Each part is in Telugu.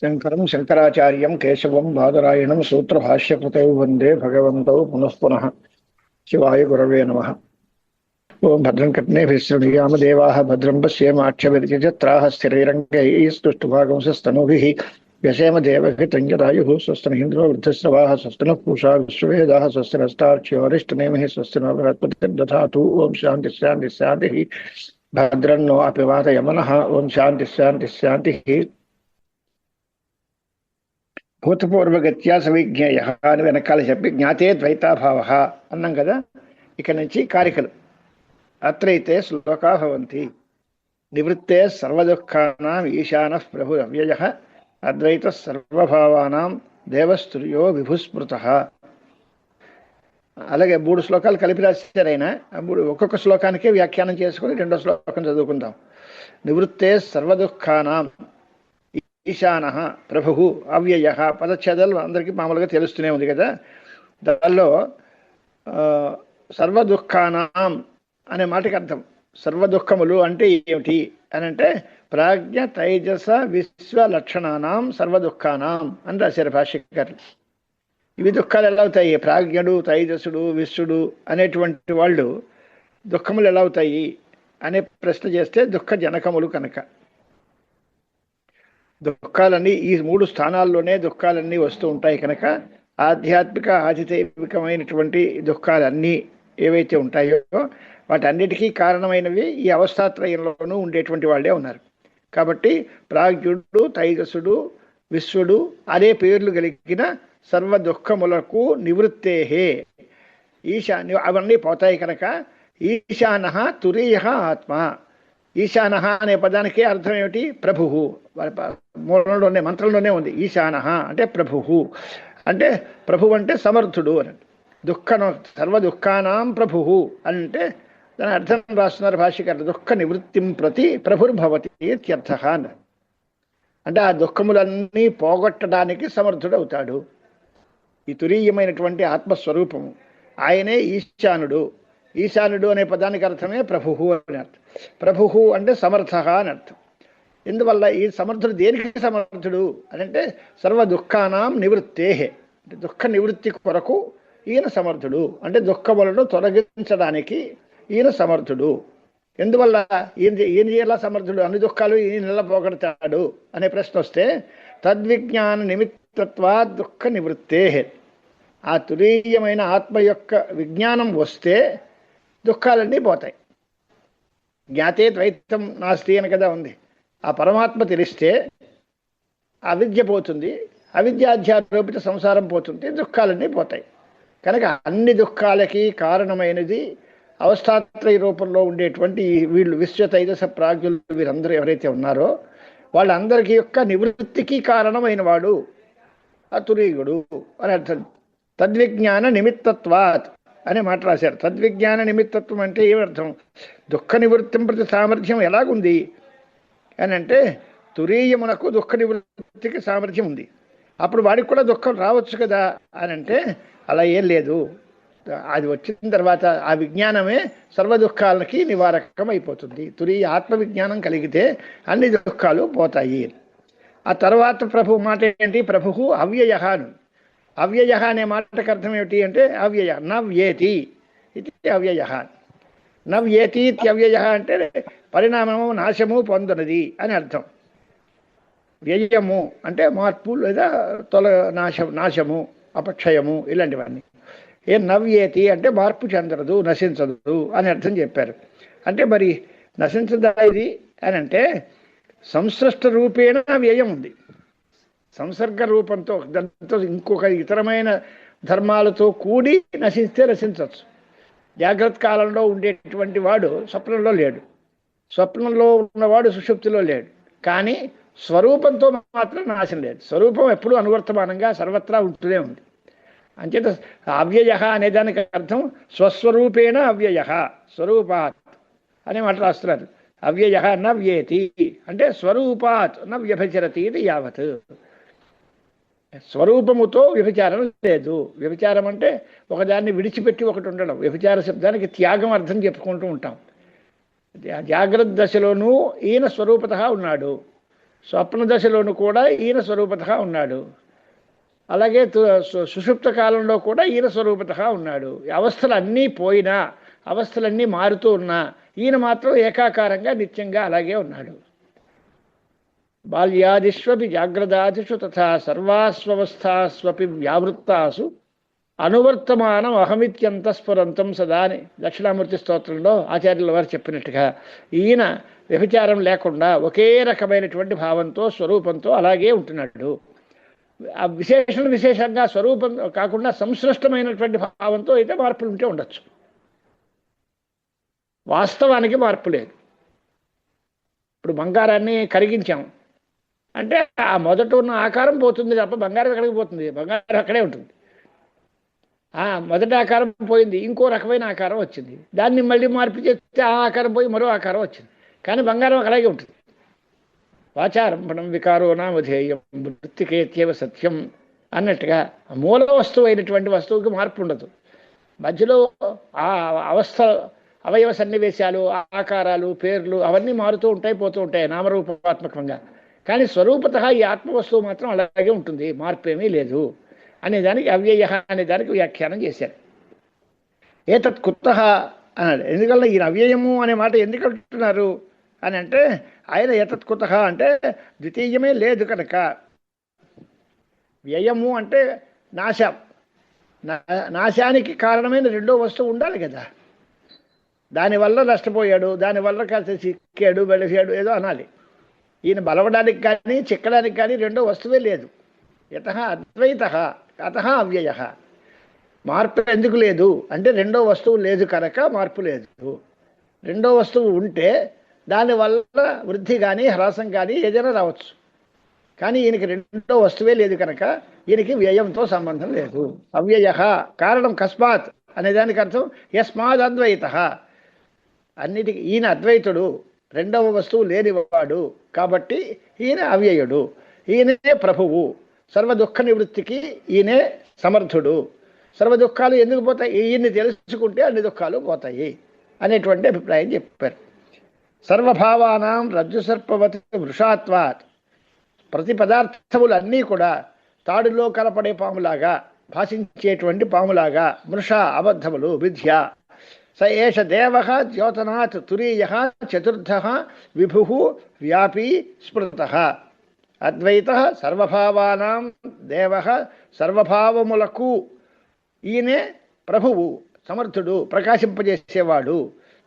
शङ्करं शङ्कराचार्यं केशवं बादरायणं सूत्रभाष्यकृतौ वंदे भगवन्तौ पुनः पुनः। शिवाय गुरवे नमः। ओं भद्रं कटनेभिः सृणुयामदेवाः भद्रं पश्येमाक्षभिर्यजत्राः स्थिरैरङ्गैः, स्तुष्टुभागंसस्तनुभिः, व्यसेम देवहितञ्जदायुः स्वस्तनहीन्द्रो वृद्धस्रवाः स्वस्तनः पूषा विश्ववेदाः स्वस्तिरस्तार्क्ष्योरिष्टनेमिः स्वस्तिनो बृहस्पतिर्दधातु ॐ शान्तिः शान्तिः शान्तिः। भद्रन्नो अपिवातयमनः ॐ शान्तिः शान्तिः शान्तिः। భూతపూర్వగత్యా సవిజ్ఞేయ అని వెనకాల చెప్పి జ్ఞాతే ద్వైతాభావ అన్నాం కదా? ఇక నుంచి కారికలు. అత్రైతే శ్లోకా భవంతి. నివృత్తే సర్వదుఃఖానాం ఈశాన ప్రభు అవ్యయ అద్వైత సర్వభావానాం దేవస్తుర్యో విభుస్మృత. అలాగే మూడు శ్లోకాలు కలిపి రాశారు ఆ మూడు ఒక్కొక్క శ్లోకానికే వ్యాఖ్యానం చేసుకుని రెండో శ్లోకం చదువుకుందాం. నివృత్తే సర్వదుఃఖానాం ఈశాన ప్రభు అవ్యయ పదచ్ఛేదాలు అందరికీ మామూలుగా తెలుస్తూనే ఉంది కదా. దానిలో సర్వ దుఃఖానాం అనే మాటకి అర్థం. సర్వ దుఃఖములు అంటే ఏమిటి? అని అంటే ప్రాజ్ఞ తైజస విశ్వ లక్షణానాం సర్వ దుఃఖానాం అని రాశారు భాష్యకారులు. ఇవి దుఃఖాలు ఎలా అవుతాయి? ప్రాజ్ఞుడు తైజసుడు విశ్వడు అనేటువంటి వాళ్ళు దుఃఖములు ఎలా అవుతాయి? అనే ప్రశ్న చేస్తే దుఃఖ జనకములు కనుక. దుఃఖాలన్నీ ఈ మూడు స్థానాల్లోనే దుఃఖాలన్నీ వస్తూ ఉంటాయి కనుక ఆధ్యాత్మిక ఆధిదైవికమైనటువంటి దుఃఖాలన్నీ ఏవైతే ఉంటాయో వాటన్నిటికీ కారణమైనవి ఈ అవస్థాత్రయంలోనూ ఉండేటువంటి వాళ్ళే ఉన్నారు. కాబట్టి ప్రాజ్ఞుడు తైజసుడు విశ్వడు అనే పేర్లు కలిగిన సర్వ దుఃఖములకు నివృత్తేహే. ఈశా అవన్నీ పోతాయి కనుక ఈశాన తురీయ ఆత్మ. ఈశాన అనే పదానికి అర్థం ఏమిటి ప్రభు మూలంలోనే మంత్రంలోనే ఉంది. ఈశాన అంటే ప్రభు అంటే ప్రభు అంటే సమర్థుడు అని. దుఃఖ సర్వ దుఃఖానాం ప్రభు అంటే దాని అర్థం రాస్తున్నారు భాష్యకారు దుఃఖ నివృత్తిం ప్రతి ప్రభుర్భవతి ఇత్యర్థ అంటే ఆ దుఃఖములన్నీ పోగొట్టడానికి సమర్థుడు అవుతాడు. ఈ తురీయమైనటువంటి ఆత్మస్వరూపము. ఆయనే ఈశానుడు. ఈశానుడు అనే పదానికి అర్థమే ప్రభువు అని అర్థం. ప్రభు అంటే సమర్థ అని అర్థం. ఎందువల్ల ఈ సమర్థుడు దేనికి సమర్థుడు అని అంటే సర్వ దుఃఖానాం నివృత్తేహే. అంటే దుఃఖ నివృత్తి కొరకు ఈయన సమర్థుడు. అంటే దుఃఖములను తొలగించడానికి ఈయన సమర్థుడు. ఎందువల్ల ఈయన ఈయన ఎలా సమర్థుడు అన్ని దుఃఖాలు ఈయన ఎలా పోగొడతాడు అనే ప్రశ్న వస్తే తద్విజ్ఞాన నిమిత్తత్వా దుఃఖ నివృత్తే ఆ తురీయమైన ఆత్మ యొక్క విజ్ఞానం వస్తే దుఃఖాలన్నీ పోతాయి. జ్ఞాతే ద్వైతం నాస్తి అని కదా ఉంది. ఆ పరమాత్మ తెలిస్తే అవిద్య పోతుంది అవిద్యాధ్యారోపిత సంసారం పోతుంది దుఃఖాలన్నీ పోతాయి. కనుక అన్ని దుఃఖాలకి కారణమైనది అవస్థాత్రయ రూపంలో ఉండేటువంటి వీళ్ళు విశ్వతైజస ప్రాజ్ఞులు వీరందరూ ఎవరైతే ఉన్నారో వాళ్ళందరికీ యొక్క నివృత్తికి కారణమైన వాడు అతురీయుడు అని అర్థం. తద్విజ్ఞాన నిమిత్తత్వాత్. అని మాట రాశారు. తద్విజ్ఞాన నిమిత్తత్వం అంటే ఏమర్థం దుఃఖ నివృత్తి ప్రతి సామర్థ్యం ఎలాగుంది? అని అంటే తురీయమునకు దుఃఖ నివృత్తికి సామర్థ్యం ఉంది. అప్పుడు వాడికి కూడా దుఃఖం రావచ్చు కదా? అని అంటే అలా ఏం లేదు. అది వచ్చిన తర్వాత ఆ విజ్ఞానమే సర్వ దుఃఖాలకి నివారకం అయిపోతుంది తురీయ ఆత్మవిజ్ఞానం కలిగితే అన్ని దుఃఖాలు పోతాయి. ఆ తర్వాత ప్రభు మాట ఏంటి ప్రభు అవ్యయ అవ్యయ అనే మాటకు అర్థం ఏమిటి అంటే అవ్యయ నవ్యేతి ఇది అవ్యయ. నవ్యేతి అవ్యయ అంటే పరిణామము నాశము పొందునది అని అర్థం. వ్యయము అంటే మార్పు లేదా తొల నాశం నాశము అపక్షయము ఇలాంటివన్నీ. ఏ నవ్యేతి అంటే మార్పు చెందదు నశించదు అని అర్థం చెప్పారు. అంటే మరి నశించదా ఇది అని అంటే సంసృష్ట రూపేణ వ్యయం ఉంది. సంసర్గ రూపంతో దాంతో ఇంకొక ఇతరమైన ధర్మాలతో కూడి నశిస్తే నశించవచ్చు జాగ్రత్త కాలంలో ఉండేటువంటి వాడు స్వప్నంలో లేడు. స్వప్నంలో ఉన్నవాడు సుషుప్తిలో లేడు. కానీ స్వరూపంతో మాత్రం నాశనం లేదు. స్వరూపం ఎప్పుడూ అనువర్తమానంగా సర్వత్రా ఉంటూనే ఉంది. అంచేత అవ్యయ అనే దానికి అర్థం స్వస్వరూపేణ అవ్యయ స్వరూపాత్ అనే మాట రాస్తున్నారు. అవ్యయ నవ్యేతి. అంటే స్వరూపాత్ న వ్యభిచరతి ఇది యావత్. స్వరూపముతో వ్యభిచారం లేదు. వ్యభిచారం అంటే ఒకదాన్ని విడిచిపెట్టి ఒకటి ఉండడం. వ్యభిచార శబ్దానికి త్యాగం అర్థం చెప్పుకుంటూ ఉంటాం. జాగ్రత్త దశలోనూ ఈయన స్వరూపత ఉన్నాడు. స్వప్న దశలోనూ కూడా ఈయన స్వరూపత ఉన్నాడు. అలాగే సు- సుషుప్త కాలంలో కూడా ఈయన స్వరూపత ఉన్నాడు. అవస్థలన్నీ అవస్థలు అన్నీ పోయినా అవస్థలన్నీ మారుతూ ఉన్నా ఈయన మాత్రం ఏకాకారంగా నిత్యంగా అలాగే ఉన్నాడు. బాల్యాదిష్వపి జాగ్రదాదిషు తథా సర్వాస్వస్థాస్వపి వ్యావృత్తాసు అనువర్తమానం అహమిత్యంతస్ఫురంతం సదా అని దక్షిణామూర్తి స్తోత్రంలో ఆచార్యుల వారు చెప్పినట్టుగా. ఈయన వ్యభిచారం లేకుండా ఒకే రకమైనటువంటి భావంతో స్వరూపంతో అలాగే ఉంటున్నాడు. ఆ విశేషణ విశేషంగా స్వరూపం కాకుండా సంశ్లిష్టమైనటువంటి భావంతో అయితే మార్పులు ఉంటే ఉండొచ్చు. వాస్తవానికి మార్పు లేదు. ఇప్పుడు బంగారాన్ని కరిగించాం. అంటే ఆ మొదట ఉన్న ఆకారం పోతుంది తప్ప బంగారం ఎక్కడికి పోతుంది? బంగారం అక్కడే ఉంటుంది. ఆ మొదటి ఆకారం పోయింది ఇంకో రకమైన ఆకారం వచ్చింది. దాన్ని మళ్ళీ మార్పు చేస్తే ఆ ఆకారం పోయి మరో ఆకారం వచ్చింది. కానీ బంగారం అలాగే ఉంటుంది. వాచారంభణం వికారో నామధేయం వృత్తికేత్యవ సత్యం అన్నట్టుగా మూల వస్తువు అయినటువంటి వస్తువుకి మార్పు ఉండదు. మధ్యలో ఆ అవస్థ అవయవ సన్నివేశాలు ఆకారాలు పేర్లు అవన్నీ మారుతూ ఉంటాయి పోతూ ఉంటాయి నామరూపాత్మకంగా. కానీ స్వరూపత ఈ ఆత్మవస్తువు మాత్రం అలాగే ఉంటుంది మార్పేమీ లేదు అనే దానికి అవ్యయ అనే దానికి వ్యాఖ్యానం చేశారు. ఏతత్ కుత్త అన్నాడు. ఎందుకంటే ఈయన అవ్యయము అనే మాట ఎందుకు అంటున్నారు? అని అంటే ఆయన ఏతత్ కుత అంటే ద్వితీయమే లేదు కనుక. వ్యయము అంటే నాశం. నా- నాశానికి కారణమైన రెండో వస్తువు ఉండాలి కదా. దానివల్ల నష్టపోయాడు దానివల్ల కాస్త చిక్కాడు వెలిసాడు ఏదో అనాలి. ఈయన బలవడానికి కానీ చిక్కడానికి కానీ రెండో వస్తువే లేదు. యత అద్వైత అత అవ్యయ. మార్పు ఎందుకు లేదు? అంటే రెండో వస్తువు లేదు కనుక మార్పు లేదు. రెండో వస్తువు ఉంటే దానివల్ల వృద్ధి కానీ హ్రాసం కానీ ఏదైనా రావచ్చు. కానీ ఈయనకి రెండో వస్తువే లేదు కనుక ఈయనకి వ్యయంతో సంబంధం లేదు. అవ్యయ కారణం కస్మాత్ అనే దానికి అర్థం యస్మాద్ అద్వైత అన్నిటికీ ఈయన అద్వైతుడు రెండవ వస్తువు లేనివాడు కాబట్టి ఈయన అవ్యయుడు ఈయనే ప్రభువు. సర్వ దుఃఖ నివృత్తికి ఈయనే సమర్థుడు. సర్వ దుఃఖాలు ఎందుకు పోతాయి? ఈయన్ని తెలుసుకుంటే అన్ని దుఃఖాలు పోతాయి అనేటువంటి అభిప్రాయం చెప్పారు. సర్వభావానం రజ్జు సర్పవతి వృషాత్వాత్. ప్రతి పదార్థములన్నీ కూడా తాడులో కలపడే పాములాగా భాషించేటువంటి పాములాగా మృష అబద్ధములు విద్య స ఏష దేవ ద్యోతనాత్ తురీయ చతుర్థ విభు వ్యాపీ స్మృత అద్వైత సర్వభావానాం దేవ సర్వభావములకు ఈయనే ప్రభువు సమర్థుడు ప్రకాశింపజేసేవాడు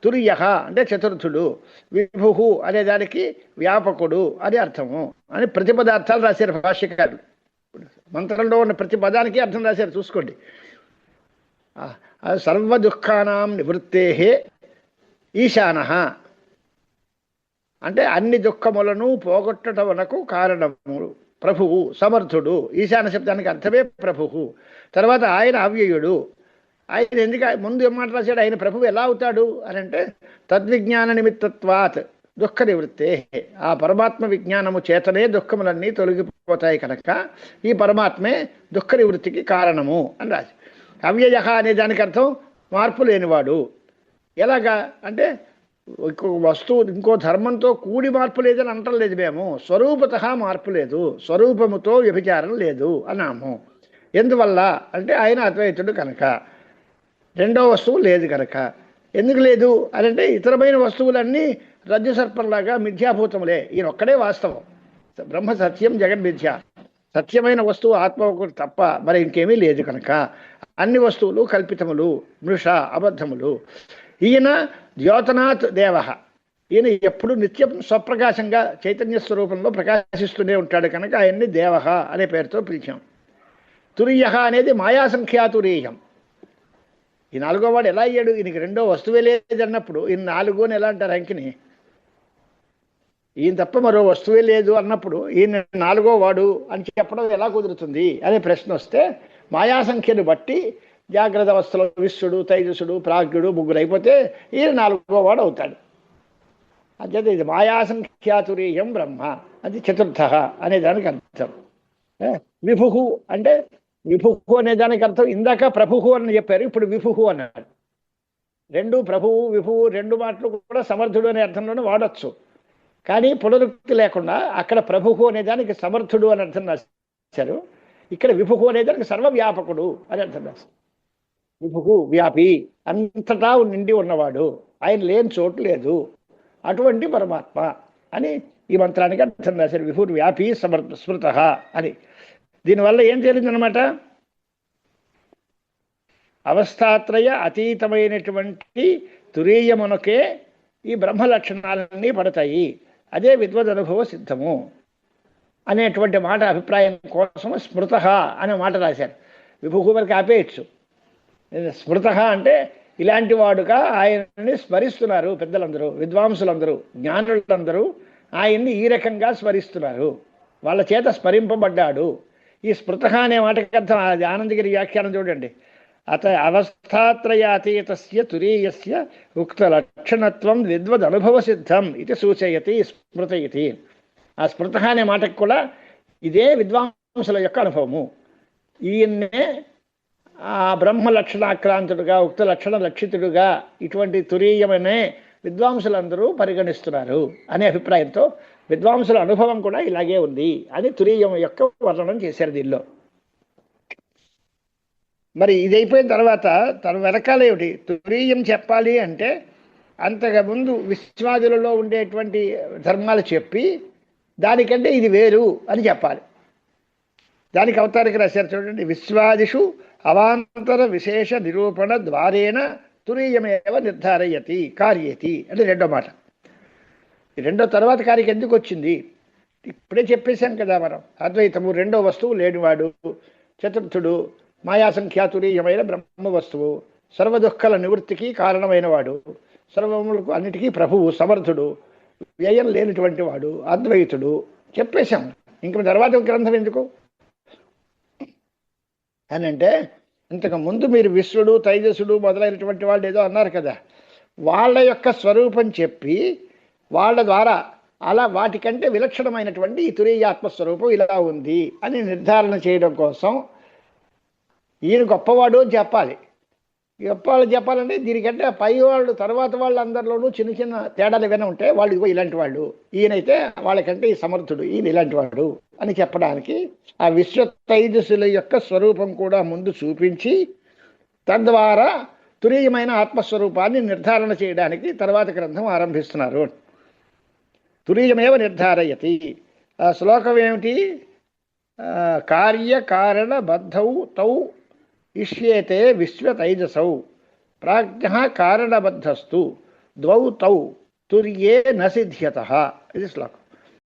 తుర్య అంటే చతుర్థుడు విభు అనే దానికి వ్యాపకుడు అని అర్థము అని ప్రతిపదార్థాలు రాశారు భాష్యకారులు. మంత్రంలో ఉన్న ప్రతి పదానికి అర్థం రాశారు చూసుకోండి. ఆ, సర్వ నివృత్తే ఈశాన. అంటే అన్ని దుఃఖములను పోగొట్టటమునకు కారణము ప్రభువు సమర్థుడు. ఈశాన శబ్దానికి అర్థమే ప్రభువు. తర్వాత ఆయన అవ్యయుడు. ఆయన ఎందుకు ముందు ఏం రాశాడు? ఆయన ప్రభువు ఎలా అవుతాడు? అని అంటే తద్విజ్ఞాన నిమిత్తత్వాత్ దుఃఖ నివృత్తే ఆ పరమాత్మ విజ్ఞానము చేతనే దుఃఖములన్నీ తొలగిపోతాయి కనుక ఈ పరమాత్మే దుఃఖ నివృత్తికి కారణము అని రాసి అవ్యయ అనే దానికి అర్థం మార్పు లేనివాడు. ఎలాగా? అంటే ఇంకొక వస్తువు ఇంకో ధర్మంతో కూడి మార్పు లేదని అంటం లేదు మేము. స్వరూపత మార్పు లేదు. స్వరూపముతో వ్యభిచారం లేదు అన్నాము. ఎందువల్ల? అంటే ఆయన అద్వైతుడు కనుక. రెండో వస్తువు లేదు కనుక. ఎందుకు లేదు? అని అంటే ఇతరమైన వస్తువులన్నీ రజ్జు సర్పంలాగా మిథ్యాభూతములే. ఈయన ఒక్కడే వాస్తవం. బ్రహ్మ సత్యం జగన్ మిథ్య. సత్యమైన వస్తువు ఆత్మ తప్ప మరి ఇంకేమీ లేదు కనుక. అన్ని వస్తువులు కల్పితములు మృష అబద్ధములు. ఈయన ద్యోతనాథ్ దేవ. ఈయన ఎప్పుడు నిత్యం స్వప్రకాశంగా చైతన్య స్వరూపంలో ప్రకాశిస్తూనే ఉంటాడు కనుక ఆయన్ని దేవ అనే పేరుతో పిలిచాం. తురీయ అనేది మాయా సంఖ్యాతురీయం ఈ నాలుగో వాడు ఎలా అయ్యాడు? ఈయనకి రెండో వస్తువే లేదన్నప్పుడు ఈయన నాలుగు అని ఎలా అంటారు అంకిని. ఈయన తప్ప మరో వస్తువే లేదు అన్నప్పుడు ఈయన నాలుగో వాడు అని చెప్పడం ఎలా కుదురుతుంది? అనే ప్రశ్న వస్తే మాయా సంఖ్యను బట్టి జాగ్రత్త అవస్థలో విశ్వడు తైజసుడు ప్రాజ్ఞుడు ముగ్గురు అయిపోతే ఈయన నాలుగో వాడు అవుతాడు. అంచేత ఇది మాయాసంఖ్యాతురీయం బ్రహ్మ అది చతుర్థ అనే దానికి అర్థం. విభుహు అంటే విభుహు అనే దానికి అర్థం. ఇందాక ప్రభుహు అని చెప్పారు ఇప్పుడు విభుహు అన్నాడు. రెండు ప్రభువు విభువు రెండు మాటలు కూడా సమర్థుడు అనే అర్థంలోనే వాడచ్చు. కానీ పునరుక్తి లేకుండా అక్కడ ప్రభువు అనే దానికి సమర్థుడు అని అర్థం రాశారు. ఇక్కడ విభువు అనే దానికి సర్వవ్యాపకుడు అని అర్థం రాశారు. విభుకు వ్యాపి అంతటా నిండి ఉన్నవాడు. ఆయన లేని చోటు లేదు. అటువంటి పరమాత్మ అని ఈ మంత్రానికి అర్థం రాశారు. విభుర్ వ్యాపి సమర్ స్మృత అని. దీనివల్ల ఏం తెలియదనమాట అవస్థాత్రయ అతీతమైనటువంటి తురీయమునకే ఈ బ్రహ్మ లక్షణాలన్నీ పడతాయి. అదే విద్వద్ అనుభవ సిద్ధము. అనేటువంటి మాట అభిప్రాయం కోసం స్మృత అనే మాట రాశారు. విభుకు ఆపేయచ్చు. స్మృత అంటే ఇలాంటి వాడుగా ఆయనని స్మరిస్తున్నారు పెద్దలందరూ విద్వాంసులందరూ జ్ఞానులందరూ ఆయన్ని ఈ రకంగా స్మరిస్తున్నారు. వాళ్ళ చేత స్మరింపబడ్డాడు. ఈ స్మృత అనే మాటకి అర్థం అది ఆనందగిరి వ్యాఖ్యానం చూడండి. అత అవస్థాత్రయాతీతస్య తురీయస్య ఉక్త లక్షణత్వం విద్వద్ అనుభవ సిద్ధం ఇది సూచయతి స్మృత ఇది ఆ స్మృత అనే మాటకు కూడా ఇదే విద్వాంసుల యొక్క అనుభవము. ఈయన్నే ఆ బ్రహ్మ లక్షణాక్రాంతుడుగా ఉక్త లక్షణ లక్షితుడుగా ఇటువంటి తురీయమనే విద్వాంసులందరూ పరిగణిస్తున్నారు అనే అభిప్రాయంతో విద్వాంసుల అనుభవం కూడా ఇలాగే ఉంది అని తురీయం యొక్క వర్ణనం చేశారు దీనిలో. మరి ఇది అయిపోయిన తర్వాత తన వెనకాల ఏమిటి? తురీయం చెప్పాలి అంటే అంతకు ముందు విశ్వాదులలో ఉండేటువంటి ధర్మాలు చెప్పి దానికంటే ఇది వేరు అని చెప్పాలి. దానికి అవతారికి రాశారు చూడండి. విశ్వాదిషు అవాంతర విశేష నిరూపణ ద్వారేణ తురీయమేవ నిర్ధారయతి కార్యతి అంటే రెండో మాట. రెండో తర్వాత కార్యకి ఎందుకు వచ్చింది? ఇప్పుడే చెప్పేశాం కదా మనం. అద్వైతము రెండో వస్తువు లేనివాడు చతుర్థుడు మాయాసంఖ్యాతురీయమైన బ్రహ్మ వస్తువు సర్వదుఃఖల నివృత్తికి కారణమైనవాడు సర్వములకు అన్నిటికీ ప్రభువు సమర్థుడు వ్యయం లేనటువంటి వాడు అద్వైతుడు చెప్పేశాం. ఇంక తర్వాత గ్రంథం ఎందుకు? అని అంటే ఇంతకు ముందు మీరు విశ్వడు తైజసుడు మొదలైనటువంటి వాళ్ళు ఏదో అన్నారు కదా. వాళ్ళ యొక్క స్వరూపం చెప్పి వాళ్ళ ద్వారా అలా వాటికంటే విలక్షణమైనటువంటి ఈ తురీయాత్మ ఆత్మస్వరూపం ఇలా ఉంది అని నిర్ధారణ చేయడం కోసం ఈయన గొప్పవాడు అని చెప్పాలి. చెప్పాలి చెప్పాలంటే దీనికంటే పై వాళ్ళు తర్వాత వాళ్ళందరిలోనూ చిన్న చిన్న తేడాలు ఏమైనా ఉంటే వాళ్ళు ఇదిగో ఇలాంటి వాళ్ళు. ఈయనైతే వాళ్ళకంటే ఈ సమర్థుడు ఈయన ఇలాంటి వాడు అని చెప్పడానికి ఆ విశ్వ తైజస్సుల యొక్క స్వరూపం కూడా ముందు చూపించి తద్వారా తురీయమైన ఆత్మస్వరూపాన్ని నిర్ధారణ చేయడానికి తర్వాత గ్రంథం ఆరంభిస్తున్నారు. తురీయమేవ నిర్ధారయతి. ఆ శ్లోకం ఏమిటి? కార్యకారణ బద్ధౌ తౌ ఇష్యేతే విశ్వతైజసౌ ప్రాజ్ఞ కారణబద్ధస్తు ద్వౌ తౌ తుర్యే న సిద్ధ్యత ఇది శ్లోకం